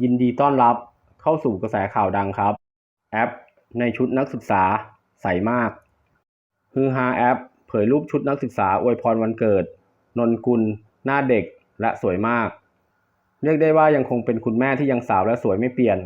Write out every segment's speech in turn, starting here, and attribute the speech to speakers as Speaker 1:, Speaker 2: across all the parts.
Speaker 1: ยินดีต้อนรับเข้าสู่กระแสข่าวดังครับ แอป ในชุดนักศึกษาใสมากฮือฮาแอป เผยรูปชุดนักศึกษาอวยพรวันเกิด นนกุล หน้าเด็กและสวยมาก เรียกได้ว่ายังคงเป็นคุณแม่ที่ยังสาวและสวยไม่เปลี่ยน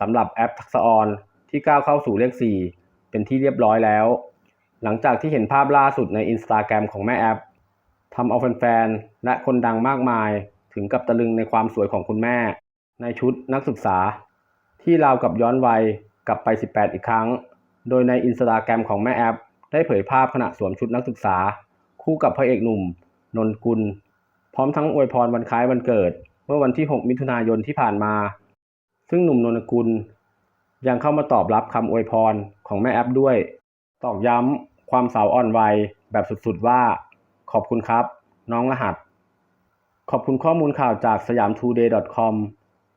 Speaker 1: สำหรับแอปทักษออนที่ก้าวเข้าสู่เลข4เป็นที่เรียบร้อยแล้ว หลังจากที่เห็นภาพล่าสุดในอินสตาแกรมของแม่แอปทำเอาแฟนๆและคนดังมากมายถึงกับตะลึงในความสวยของคุณแม่ ในชุดนักศึกษา ที่ราวกับย้อนวัยกลับไป 18 อีกครั้ง โดยในอินสตาแกรมของแม่แอป ได้เผยภาพขณะสวมชุดนักศึกษา คู่กับพระเอกหนุ่ม นนกุล พร้อมทั้งอวยพรวันคล้ายวันเกิด เมื่อวันที่ 6 มิถุนายนที่ผ่านมา ซึ่งหนุ่มนนกุล ยังเข้ามาตอบรับคำอวยพรของแม่แอปด้วย ตอกย้ำความสาวอ่อนวัยแบบสุดๆว่า ขอบคุณครับ น้องรหัส ขอบคุณข้อมูลข่าวจากสยามทูเดย์ .com